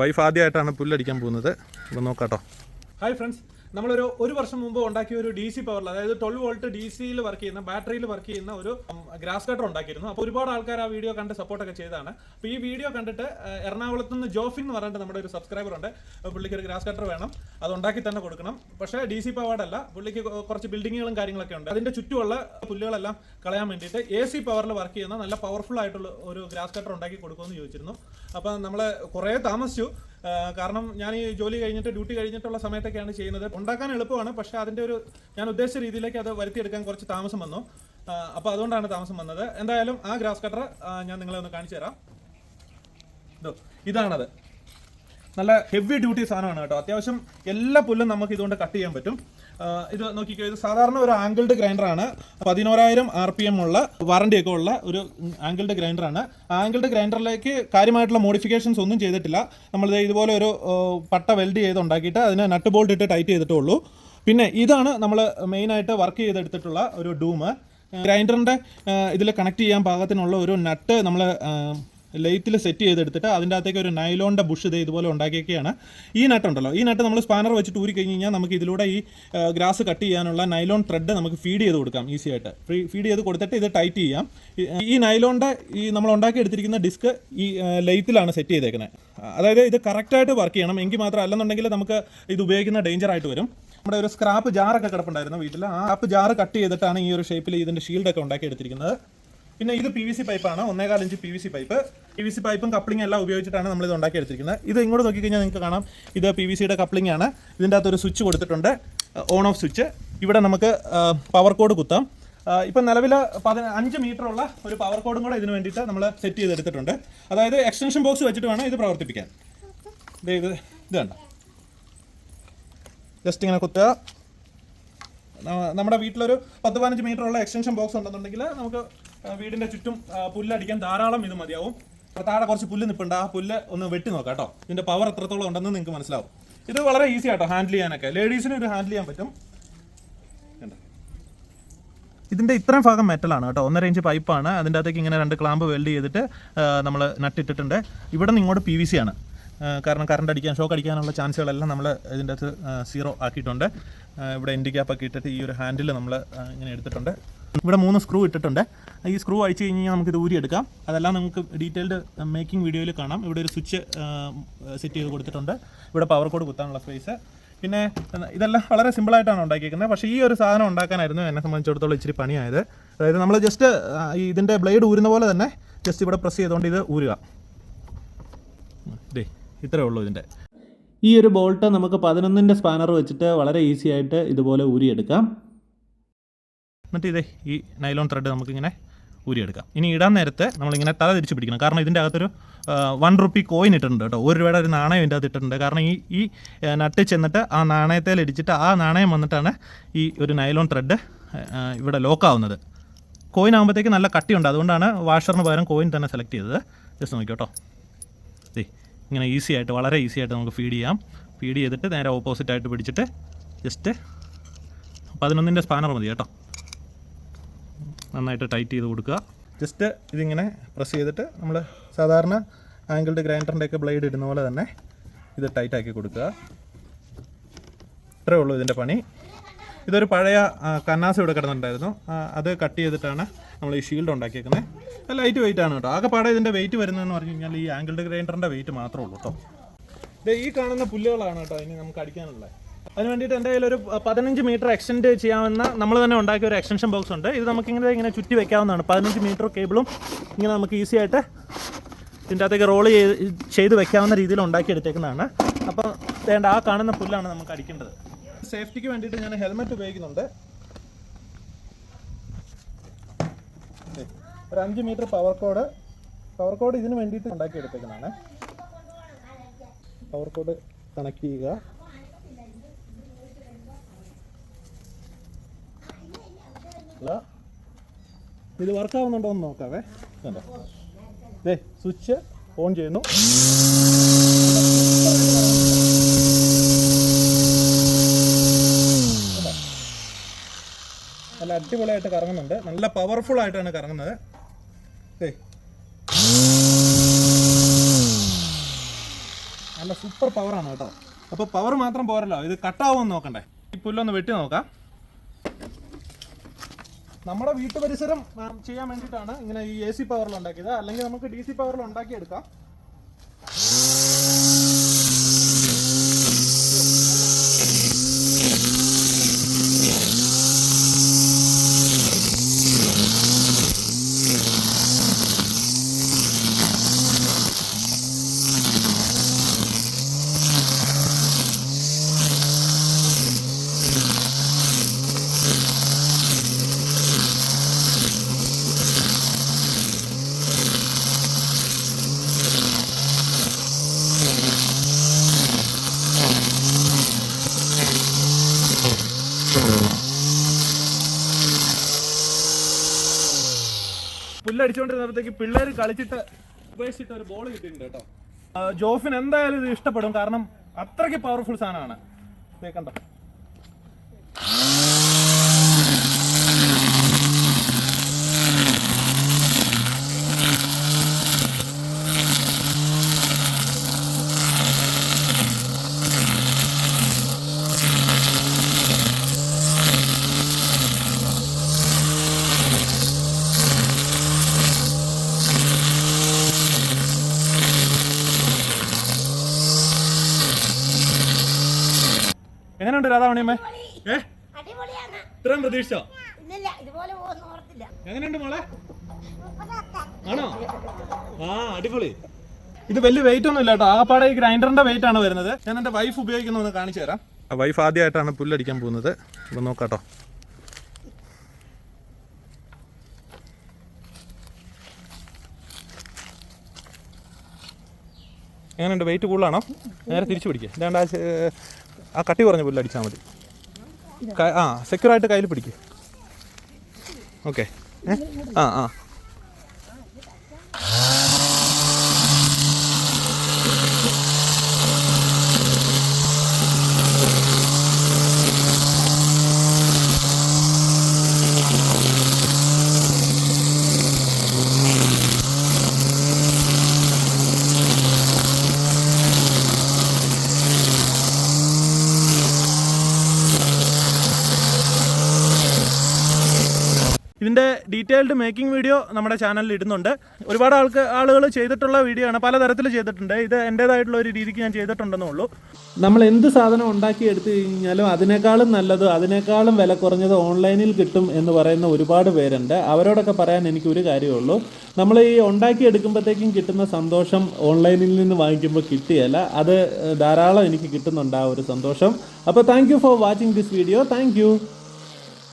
Wife ആദ്യമായിട്ടാണ് പുല്ലടിക്കാൻ പോകുന്നത്. അപ്പോൾ നോക്കാട്ടോ. ഹായ് ഫ്രണ്ട്സ് നമ്മളൊരു ഒരു വർഷം മുമ്പ് ഉണ്ടാക്കിയ ഒരു ഡി സി പവറിൽ അതായത് ട്വൽവ് വോൾട്ട് ഡി സിയിൽ വർക്ക് ചെയ്യുന്ന ബാറ്ററിയിൽ വർക്ക് ചെയ്യുന്ന ഒരു ഗ്രാസ് കട്ടർ ഉണ്ടാക്കിയിരുന്നു. അപ്പോൾ ഒരുപാട് ആൾക്കാർ ആ വീഡിയോ കണ്ട് സപ്പോർട്ടൊക്കെ ചെയ്താണ് അപ്പോൾ ഈ വീഡിയോ കണ്ടിട്ട് എറണാകുളത്ത് നിന്ന് ജോഫിൻ എന്ന് പറഞ്ഞിട്ട് നമ്മുടെ ഒരു സബ്സ്ക്രൈബർ ഉണ്ട്. പുള്ളിക്ക് ഒരു ഗ്രാസ് കട്ടർ വേണം. അത് ഉണ്ടാക്കി തന്നെ കൊടുക്കണം. പക്ഷേ ഡി സി പവേർഡല്ല പുള്ളിക്ക് കുറച്ച് ബിൽഡിങ്ങുകളും കാര്യങ്ങളൊക്കെ ഉണ്ട്. അതിന്റെ ചുറ്റുമുള്ള പുല്ലുകളെല്ലാം കളയാൻ വേണ്ടിയിട്ട് എ സി പവറിൽ വർക്ക് ചെയ്യുന്ന നല്ല പവർഫുൾ ആയിട്ടുള്ള ഒരു ഗ്രാസ് കട്ടർ ഉണ്ടാക്കി കൊടുക്കുമെന്ന് ചോദിച്ചിരുന്നു. അപ്പോൾ നമ്മൾ കുറേ താമസിച്ചു. കാരണം ഞാൻ ഈ ജോലി കഴിഞ്ഞിട്ട് ഡ്യൂട്ടി കഴിഞ്ഞിട്ടുള്ള സമയത്തൊക്കെയാണ് ചെയ്യുന്നത്. ഉണ്ടാക്കാൻ എളുപ്പമാണ് പക്ഷേ അതിന്റെ ഒരു ഞാൻ ഉദ്ദേശിച്ച രീതിയിലേക്ക് അത് വരുത്തിയെടുക്കാൻ കുറച്ച് താമസം വന്നു. അപ്പോൾ അതുകൊണ്ടാണ് താമസം വന്നത്. എന്തായാലും ആ ഗ്രാസ് കട്ടർ ഞാൻ നിങ്ങളെ ഒന്ന് കാണിച്ചു തരാം. ഇതോ ഇതാണത്. നല്ല ഹെവി ഡ്യൂട്ടി സാധനമാണ് കേട്ടോ. അത്യാവശ്യം എല്ലാ പുല്ലും നമുക്ക് ഇതുകൊണ്ട് കട്ട് ചെയ്യാൻ പറ്റും. ഇത് നോക്കിക്കോ ഇത് സാധാരണ ഒരു ആംഗിൾഡ് ഗ്രൈൻഡറാണ് പതിനോരായിരം ആർ പി എം ഉള്ള വാറണ്ടി ഒക്കെ ഉള്ള ഒരു ആംഗിൾഡ് ഗ്രൈൻഡറാണ് ആംഗിൾഡ് ഗ്രൈൻഡറിലേക്ക് കാര്യമായിട്ടുള്ള മോഡിഫിക്കേഷൻസ് ഒന്നും ചെയ്തിട്ടില്ല. നമ്മൾ ഇതുപോലെ ഒരു പട്ട വെൽഡ് ചെയ്ത് ഉണ്ടാക്കിയിട്ട് അതിന് നട്ട് ബോൾട്ട് ഇട്ട് ടൈറ്റ് ചെയ്തിട്ടേ ഉള്ളൂ പിന്നെ ഇതാണ് നമ്മൾ മെയിനായിട്ട് വർക്ക് ചെയ്തെടുത്തിട്ടുള്ള ഒരു ഡൂമ് ഗ്രൈൻഡറിന്റെ ഇതിൽ കണക്ട് ചെയ്യാൻ പാകത്തിനുള്ള ഒരു നട്ട് നമ്മൾ ലെയ്ത്തിൽ സെറ്റ് ചെയ്തെടുത്തിട്ട് അതിന്റെ അകത്തേക്ക് ഒരു നൈലോണിന്റെ ബുഷ് ഇത് ഇതുപോലെ ഉണ്ടാക്കിയൊക്കെയാണ്. ഈ നട്ടുണ്ടല്ലോ. ഈ നട്ട് നമ്മൾ സ്പാനർ വെച്ചിട്ട് ഊരി കഴിഞ്ഞ് കഴിഞ്ഞാൽ നമുക്ക് ഇതിലൂടെ ഈ ഗ്രാസ് കട്ട് ചെയ്യാനുള്ള നൈലോൺ ത്രെഡ് നമുക്ക് ഫീഡ് ചെയ്ത് കൊടുക്കാം ഈസി ആയിട്ട്. ഫീഡ് ചെയ്ത് കൊടുത്തിട്ട് ഇത് ടൈറ്റ് ചെയ്യാം. ഈ- നൈലോണിന്റെ ഈ നമ്മൾ ഉണ്ടാക്കി എടുത്തിരിക്കുന്ന ഡിസ്ക് ഈ ലെയ്ത്തിലാണ് സെറ്റ് ചെയ്തേക്കുന്നത്. അതായത് ഇത് കറക്റ്റായിട്ട് വർക്ക് ചെയ്യണം. എങ്കിൽ മാത്രം അല്ലെന്നുണ്ടെങ്കിൽ നമുക്ക് ഇത് ഉപയോഗിക്കുന്ന ഡേഞ്ചർ ആയിട്ട് വരും. നമ്മുടെ ഒരു സ്ക്രാപ്പ് ജാറൊക്കെ കിടപ്പുണ്ടായിരുന്നു വീട്ടിൽ ആ സ്ക്രാപ്പ് ജാറ് കട്ട് ചെയ്തിട്ടാണ് ഈ ഒരു ഷേപ്പിൽ ഇതിന്റെ ഷീൽഡൊക്കെ ഉണ്ടാക്കി എടുത്തിരിക്കുന്നത്. പിന്നെ ഇത് പി വി സി പൈപ്പാണ് ഒന്നേകാൽ inch P V C pipe P V C പൈപ്പും കപ്ലിംഗ് എല്ലാം ഉപയോഗിച്ചിട്ടാണ് നമ്മൾ ഇത് ഉണ്ടാക്കി എടുത്തിരിക്കുന്നത്. ഇത് ഇങ്ങോട്ട് നോക്കിക്കഴിഞ്ഞാൽ നിങ്ങൾക്ക് കാണാം. ഇത് പി വി സിയുടെ കപ്ലിംഗ് ആണ്. ഇതിന്റെ അകത്തൊരു സ്വിച്ച് കൊടുത്തിട്ടുണ്ട്. ഓൺ ഓഫ് സ്വിച്ച് ഇവിടെ നമുക്ക് പവർ കോഡ് കുത്താം. ഇപ്പം നിലവിൽ പതിന അഞ്ച് മീറ്റർ ഉള്ള ഒരു പവർ കോഡും കൂടെ ഇതിന് വേണ്ടിയിട്ട് നമ്മൾ സെറ്റ് ചെയ്തെടുത്തിട്ടുണ്ട്. അതായത് എക്സ്റ്റൻഷൻ ബോക്സ് വെച്ചിട്ട് വേണം ഇത് പ്രവർത്തിപ്പിക്കാൻ. ദേ ഇത് ഇത് കണ്ടോ? ജസ്റ്റ് ഇങ്ങനെ കുത്തുക. നമ്മുടെ വീട്ടിലൊരു പത്ത് പതിനഞ്ച് മീറ്റർ ഉള്ള എക്സ്റ്റൻഷൻ ബോക്സ് ഉണ്ടെന്നുണ്ടെങ്കിൽ നമുക്ക് വീടിന്റെ ചുറ്റും പുല്ലടിക്കാൻ ധാരാളം ഇത് മതിയാവും. താഴെ കുറച്ച് പുല്ല് നിൽപ്പുണ്ട് ആ പുല്ല് ഒന്ന് വെട്ടി നോക്കാം കേട്ടോ. ഇതിന്റെ പവർ എത്രത്തോളം ഉണ്ടെന്ന് നിങ്ങൾക്ക് മനസ്സിലാവും. ഇത് വളരെ ഈസി ആട്ടോ ഹാൻഡിൽ ചെയ്യാനൊക്കെ. ലേഡീസിന് ഒരു ഹാൻഡിൽ ചെയ്യാൻ പറ്റും? ഇതിന്റെ ഇത്രയും ഭാഗം മെറ്റലാണ് കേട്ടോ. ഒന്നര ഇഞ്ച് പൈപ്പാണ് അതിന്റെ അകത്തേക്ക് ഇങ്ങനെ രണ്ട് ക്ലാമ്പ് വെൽഡ് ചെയ്തിട്ട് നമ്മൾ നട്ടിട്ടിട്ടുണ്ട്. ഇവിടെ നിന്ന് ഇങ്ങോട്ട് പി വി സി ആണ്. കാരണം കറണ്ട് അടിക്കാൻ ഷോക്ക് അടിക്കാനുള്ള ചാൻസുകളെല്ലാം നമ്മൾ ഇതിന്റെ അകത്ത് സീറോ ആക്കിയിട്ടുണ്ട്. ഇവിടെ ഇൻഡി ക്യാപ്പ് ഒക്കെ ഇട്ടിട്ട് ഈ ഒരു ഹാൻഡിൽ നമ്മൾ ഇങ്ങനെ എടുത്തിട്ടുണ്ട്. ഇവിടെ മൂന്ന് സ്ക്രൂ ഇട്ടിട്ടുണ്ട്. ഈ സ്ക്രൂ അഴിച്ചു കഴിഞ്ഞ് കഴിഞ്ഞാൽ നമുക്കിത് ഊരിയെടുക്കാം. അതെല്ലാം നമുക്ക് ഡീറ്റെയിൽഡ് മേക്കിംഗ് വീഡിയോയിൽ കാണാം. ഇവിടെ ഒരു സ്വിച്ച് സെറ്റ് ചെയ്ത് കൊടുത്തിട്ടുണ്ട്. ഇവിടെ പവർ കോഡ് കുത്താനുള്ള സ്പേസ് പിന്നെ ഇതെല്ലാം വളരെ സിമ്പിളായിട്ടാണ് ഉണ്ടാക്കിയിരിക്കുന്നത് പക്ഷേ ഈ ഒരു സാധനം ഉണ്ടാക്കാനായിരുന്നു എന്നെ സംബന്ധിച്ചിടത്തോളം ഇച്ചിരി പണിയായത്. അതായത് നമ്മൾ ജസ്റ്റ് ഇതിന്റെ ബ്ലേഡ് ഊരുന്ന പോലെ തന്നെ ജസ്റ്റ് ഇവിടെ പ്രസ് ചെയ്തുകൊണ്ട് ഇത് ഊരുക. ഇതേ ഇത്രയേ ഉള്ളൂ ഇതിന്റെ ഈ ഒരു ബോൾട്ട് നമുക്ക് പതിനൊന്നിന്റെ സ്പാനർ വെച്ചിട്ട് വളരെ ഈസി ആയിട്ട് ഇതുപോലെ ഊരിയെടുക്കാം. എന്നിട്ട് ഇതേ ഈ നൈലോൺ ത്രെഡ് നമുക്കിങ്ങനെ ഊരിയെടുക്കാം. ഇനി ഇടാൻ നേരത്തെ നമ്മളിങ്ങനെ തല തിരിച്ച് പിടിക്കണം. കാരണം ഇതിന്റെ അകത്തൊരു വൺ റുപ്പി കോയിൻ ഇട്ടിട്ടുണ്ട് കേട്ടോ. ഒരു രൂപയുടെ ഒരു നാണയം ഇതിന്റെ അകത്ത് ഇട്ടിട്ടുണ്ട്. കാരണം ഈ ഈ നട്ട് ചെന്നിട്ട് ആ നാണയത്തിൽ ഇടിച്ചിട്ട് ആ നാണയം വന്നിട്ടാണ് ഈ ഒരു നൈലോൺ ത്രെഡ് ഇവിടെ ലോക്കാവുന്നത് കോയിൻ ആകുമ്പോഴത്തേക്ക് നല്ല കട്ടിയുണ്ട്. അതുകൊണ്ടാണ് വാഷറിന് പകരം കോയിൻ തന്നെ സെലക്ട് ചെയ്തത്. ജസ്റ്റ് നോക്കിയോട്ടോ ദേ ഇങ്ങനെ ഈസി ആയിട്ട് വളരെ ഈസി ആയിട്ട് നമുക്ക് ഫീഡ് ചെയ്യാം. ഫീഡ് ചെയ്തിട്ട് നേരെ ഓപ്പോസിറ്റ് ആയിട്ട് പിടിച്ചിട്ട് ജസ്റ്റ് പതിനൊന്നിന്റെ സ്പാനർ മതി കേട്ടോ. നന്നായിട്ട് ടൈറ്റ് ചെയ്ത് കൊടുക്കുക. ജസ്റ്റ് ഇതിങ്ങനെ പ്രസ് ചെയ്തിട്ട് നമ്മൾ സാധാരണ ആംഗിൾഡ് ഗ്രൈൻഡറിന്റെ ഒക്കെ ബ്ലേഡ് ഇടുന്ന പോലെ തന്നെ ഇത് ടൈറ്റ് ആക്കി കൊടുക്കുക. ഇത്രയേ ഉള്ളൂ ഇതിന്റെ പണി. ഇതൊരു പഴയ കന്നാസ് ഇവിടെ കിടന്നിട്ടുണ്ടായിരുന്നു അത് കട്ട് ചെയ്തിട്ടാണ് നമ്മൾ ഈ ഷീൽഡ് ഉണ്ടാക്കിയേക്കുന്നത്. ലൈറ്റ് വെയിറ്റ് ആണ് കേട്ടോ. ആകെ പാടെ ഇതിന്റെ വെയിറ്റ് വരുന്നതെന്ന് പറഞ്ഞു കഴിഞ്ഞാൽ ഈ ആംഗിൾഡ് ഗ്രൈൻഡറിന്റെ വെയിറ്റ് മാത്രമേ ഉള്ളൂ കേട്ടോ. ഇത് ഈ കാണുന്ന പുല്ലുകളാണ് കേട്ടോ ഇനി നമുക്ക് അടിക്കാനുള്ളത്. അതിന് വേണ്ടിയിട്ട് എന്റെ കയ്യിൽ ഒരു പതിനഞ്ച് മീറ്റർ എക്സ്റ്റെൻഡ് ചെയ്യാവുന്ന നമ്മൾ തന്നെ ഉണ്ടാക്കിയ ഒരു എക്സ്റ്റൻഷൻ ബോക്സ് ഉണ്ട്. ഇത് നമുക്കിങ്ങനെ ഇങ്ങനെ ചുറ്റി വെക്കാവുന്നതാണ്. പതിനഞ്ച് മീറ്റർ കേബിളും ഇങ്ങനെ നമുക്ക് ഈസി ആയിട്ട് ഇതിന്റെ അകത്തേക്ക് റോൾ ചെയ്ത് ചെയ്ത് വെക്കാവുന്ന രീതിയിൽ ഉണ്ടാക്കിയെടുത്തേക്കുന്നതാണ്. അപ്പോൾ വേണ്ട ആ കാണുന്ന പുല്ലാണ് നമുക്ക് അടിക്കേണ്ടത്. സേഫ്റ്റിക്ക് വേണ്ടിയിട്ട് ഞാൻ ഹെൽമെറ്റ് ഉപയോഗിക്കുന്നുണ്ട്. ഒരു അഞ്ച് metre power cord power cord ഇതിന് വേണ്ടിയിട്ട് ഉണ്ടാക്കിയെടുത്തേക്കുന്നതാണ്. പവർ കോഡ് കണക്ട് ചെയ്യുക. അല്ല. ഇത് വർക്കാവുന്നുണ്ടോ എന്ന് നോക്കാവേ. ദേ സ്വിച്ച് ഓൺ ചെയ്യുന്നു. നല്ല അടിപൊളിയായിട്ട് കറങ്ങുന്നുണ്ട്. നല്ല പവർഫുൾ ആയിട്ടാണ് കറങ്ങുന്നത്. ദേ. നല്ല സൂപ്പർ പവറാണ് കേട്ടോ. അപ്പോൾ പവർ മാത്രം പോരല്ലോ. ഇത് കട്ടാവുമെന്ന് നോക്കണ്ടേ. ഈ പുല്ലൊന്ന് വെട്ടി നോക്കാം. നമ്മുടെ വീട്ടു പരിസരം ചെയ്യാൻ വേണ്ടിയിട്ടാണ് ഇങ്ങനെ ഈ എ സി പവറിൽ ഉണ്ടാക്കിയത്. അല്ലെങ്കിൽ നമുക്ക് ഡി സി പവറിൽ ഉണ്ടാക്കിയെടുക്കാം. പുല്ലടിച്ചുകൊണ്ടിരുന്നപ്പോഴത്തേക്ക് പിള്ളേർ കളിച്ചിട്ട് ഉപേക്ഷിച്ചിട്ട് ഒരു ബോൾ കിട്ടിയിട്ടുണ്ട് കേട്ടോ. ജോഫിന് എന്തായാലും ഇത് ഇഷ്ടപ്പെടും. കാരണം അത്രയ്ക്ക് പവർഫുൾ സാധനമാണ്. കണ്ടോ. എങ്ങനെയുണ്ട് രാധാമണിയമ്മേ ഏ? ഇത്രയും പ്രതീക്ഷിച്ചോ ഓർത്തില്ല. എങ്ങനെയുണ്ട് മോളെ? ആണോ? ആ അടിപൊളി. ഇത് വലിയ വെയിറ്റ് ഒന്നും ഇല്ല കേട്ടോ. ആകപ്പാടെ ഈ ഗ്രൈൻഡറിന്റെ വെയിറ്റ് ആണ് വരുന്നത്. ഞാൻ എന്റെ വൈഫ് ഉപയോഗിക്കുന്ന ഒന്ന് കാണിച്ചു തരാം. വൈഫ് ആദ്യമായിട്ടാണ് പുല്ലടിക്കാൻ പോകുന്നത്. ഇപ്പൊ നോക്കാട്ടോ. എങ്ങനെയുണ്ട്? വെയിറ്റ് കൂടുതലാണോ? നേരെ തിരിച്ചു പിടിക്കുക ഇതാണ്ട് ആ കട്ടി കുറഞ്ഞ പുല്ലടിച്ചാൽ മതി. ആ സെക്യൂർ ആയിട്ട് കയ്യിൽ പിടിക്കുക ഓക്കെ ആ ആ. ഇതിന്റെ ഡീറ്റെയിൽഡ് മേക്കിംഗ് വീഡിയോ നമ്മുടെ ചാനലിൽ ഇടുന്നുണ്ട്. ഒരുപാട് ആൾക്ക് ആളുകൾ ചെയ്തിട്ടുള്ള വീഡിയോ ആണ്. പലതരത്തിൽ ചെയ്തിട്ടുണ്ട്. ഇത് എന്റേതായിട്ടുള്ള ഒരു രീതിക്ക് ഞാൻ ചെയ്തിട്ടുണ്ടെന്നേ ഉള്ളൂ. നമ്മൾ എന്ത് സാധനം ഉണ്ടാക്കി എടുത്തു കഴിഞ്ഞാലും അതിനേക്കാളും നല്ലത് അതിനേക്കാളും വില കുറഞ്ഞത് ഓൺലൈനിൽ കിട്ടും എന്ന് പറയുന്ന ഒരുപാട് പേരുണ്ട്. അവരോടൊക്കെ പറയാൻ എനിക്ക് ഒരു കാര്യമുള്ളൂ നമ്മൾ ഈ ഉണ്ടാക്കി എടുക്കുമ്പോഴത്തേക്കും കിട്ടുന്ന സന്തോഷം ഓൺലൈനിൽ നിന്ന് വാങ്ങിക്കുമ്പോൾ കിട്ടിയല്ല. അത് ധാരാളം എനിക്ക് കിട്ടുന്നുണ്ട് ആ ഒരു സന്തോഷം. അപ്പോൾ thank for watching this video thank